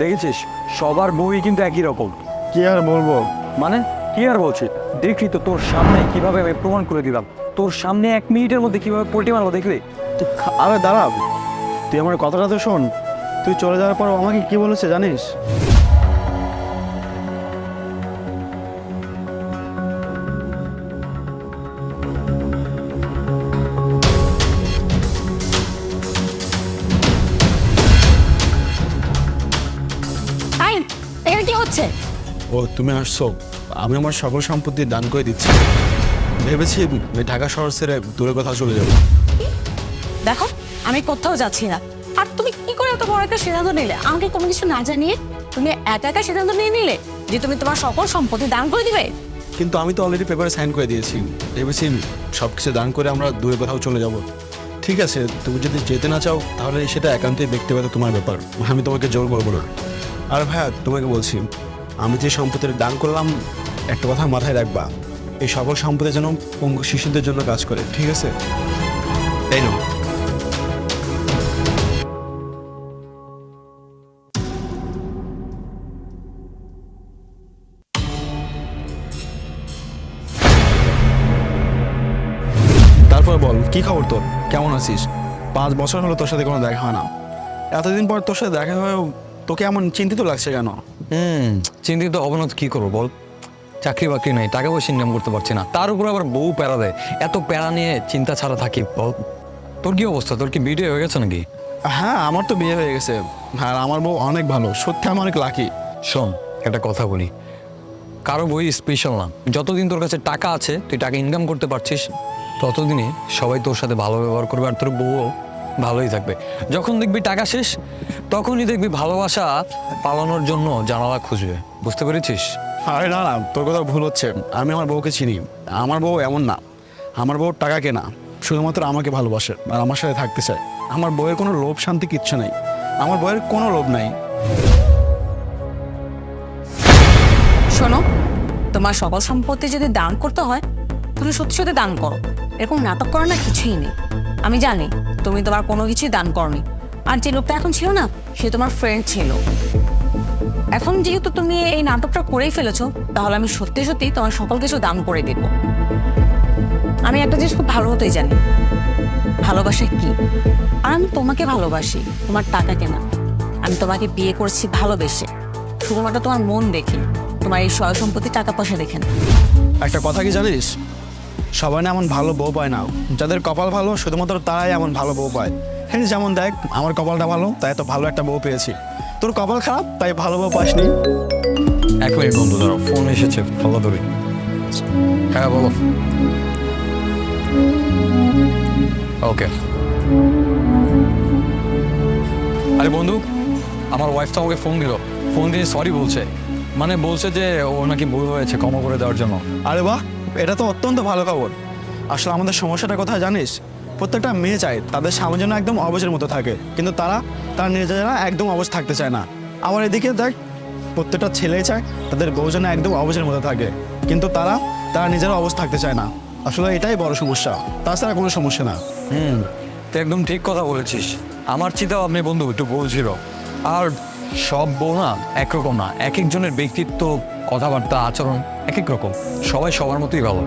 দেখেছিস সবার মুভি কিন্তু একই রকম। কি আর বলব? মানে কি আর বলছি দেখলি তো তোর সামনে কীভাবে আমি প্রমাণ করে দিলাম। তোর সামনে এক মিনিটের মধ্যে কীভাবে পোল্ট্রি মারবো দেখলি? আরে দাঁড়াব তুই আমার কথাটা তো শোন। তুই চলে যাওয়ার পর আমাকে কি বলেছে জানিস? হচ্ছে ও তুমি আসছো। আমি আমার সকল সম্পত্তি দান করে দিচ্ছি। ভেবেছি ঢাকা শহর ছেড়ে দূরে কোথাও চলে যাব। দেখো আমি কোথাও যাচ্ছি না। আর তুমি কি করে এত বড় একটা সিদ্ধান্ত নিলে? আমাকে কোনো কিছু না জানিয়ে তুমি একা একা সিদ্ধান্ত নিয়ে নিলে যে তুমি তোমার সকল সম্পত্তি দান করে দিবে? কিন্তু আমি তো অলরেডি পেপারে সাইন করে দিয়েছি। ভেবেছি সব কিছু দান করে আমরা দূরে কোথাও চলে যাব। ঠিক আছে তুমি যদি যেতে না চাও তাহলে সেটা একান্তই ব্যক্তিগত তোমার ব্যাপার। আমি তোমাকে জোর করব না। আর ভাইয়া, তোমাকে বলছি, আমি যে সম্পদের দান করলাম, একটা কথা মাথায় রাখবা। এই সকল সম্পত্তি যেন পঙ্গু শিশুদের জন্য কাজ করে, ঠিক আছে? তাই না তারপর বল, কি খবর তোর? কেমন আছিস? পাঁচ বছর হলো তোর সাথে কোনো দেখা হয় না। এতদিন পর তোর সাথে দেখা হয়েও তোকে এমন চিন্তিত লাগছে কেন? হুম চিন্তিত অবনত কি করব বল? চাকরি বাকরি নাই টাকা পয়সা ইনকাম করতে পারছি না। তার উপর আবার বউ প্যারা দেয়। এত প্যারা নিয়ে চিন্তা ছাড়া থাকি বল? তোর কি অবস্থা? তোর কি বিয়ে হয়ে গেছে নাকি? হ্যাঁ আমার তো বিয়ে হয়ে গেছে। আর আমার বউ অনেক ভালো সত্যি আমি অনেক লাকি শোন একটা কথা বলি। কারও বই স্পেশাল না। যতদিন তোর কাছে টাকা আছে তুই টাকা ইনকাম করতে পারছিস ততদিনে সবাই তোর সাথে ভালো ব্যবহার করবে আর তোর বউও ভালোই থাকবে। যখন দেখবি টাকা শেষ তখনই দেখবি ভালোবাসা পালানোর জন্য জানালা খুঁজবে। বুঝতে পেরেছিস? আরে না না তোর কথা ভুল হচ্ছে। আমি আমার বউকে চিনি। আমার বউ এমন না। আমার বউ টাকা কেনা শুধুমাত্র আমাকে ভালোবাসে আর আমার সাথে থাকতে চায়। আমার বউয়ের কোনো লোভ শান্তি কিচ্ছু নেই। আমার বউয়ের কোনো লোভ নাই। শোনো তোমার সকল সম্পত্তি যদি দান করতে হয় তুমি সত্যি সত্যি দান করো। এরকম নাটক করার না কিছুই নেই। আমি জানি, তুমি তোমার কোনো কিছুই দান করনি। আর যে লোকটা এখন ছিল না, সে তোমার ফ্রেন্ড ছিল। এখন যেহেতু তুমি এই নাটকটা করেই ফেলেছো, তাহলে আমি সত্যি সত্যি তোমার সকল কিছু দান করে দেব। আমি একটা জিনিস খুব ভালো হতেই জানি। ভালোবাসা কি? আর আমি তোমাকে ভালোবাসি, তোমার টাকা কেনা। আমি তোমাকে বিয়ে করেছি ভালোবেসে। শুধুমাত্র তোমার মন দেখি, তোমার এই সয় সম্পত্তি টাকা পয়সা দেখেন একটা কথা কি জানিস? সবাই না এমন ভালো বউ পায় না। যাদের কপাল ভালো শুধুমাত্র তারাই এমন ভালো বউ পায়। হ্যাঁ যেমন দেখ আমার কপালটা ভালো তাই তো ভালো একটা বউ পেয়েছি। তোর কপাল খারাপ তাই ভালো বউ পাসনি। এক মিনিট বন্ধু ধরো ফোন এসেছে ফলো ধরি। হ্যাঁ বলো। ওকে আরে বন্ধু আমার ওয়াইফ তো আমাকে ফোন দিল। ফোন দিয়ে সরি বলছে। মানে বলছে যে ও নাকি ভুল হয়েছে ক্ষমা করে দেওয়ার জন্য। আরে বাহ এটা তো অত্যন্ত ভালো খবর। আসলে আমাদের সমস্যাটা কোথায় জানিস? প্রত্যেকটা মেয়ে চায় তাদের স্বামী যেন একদম অবজের মতো থাকে, কিন্তু তারা, তার নিজেরা একদম অবজ থাকতে চায় না। আবার এদিকে দেখ, প্রত্যেকটা ছেলেই চায় তাদের বউ যেন একদম অবজের মতো থাকে, কিন্তু তারা তারা নিজেরা অবজ থাকতে চায় না। আসলে এটাই বড় সমস্যা, তাছাড়া কোনো সমস্যা না। হুম, তুই একদম ঠিক কথা বলেছিস। আমার চিন্তা আপনি বন্ধু, একটু বলছিল। আর সব বউ না একরকম না, এক একজনের ব্যক্তিত্ব কথাবার্তা আচরণ এক এক রকম। সবাই সবার মতোই ভালো।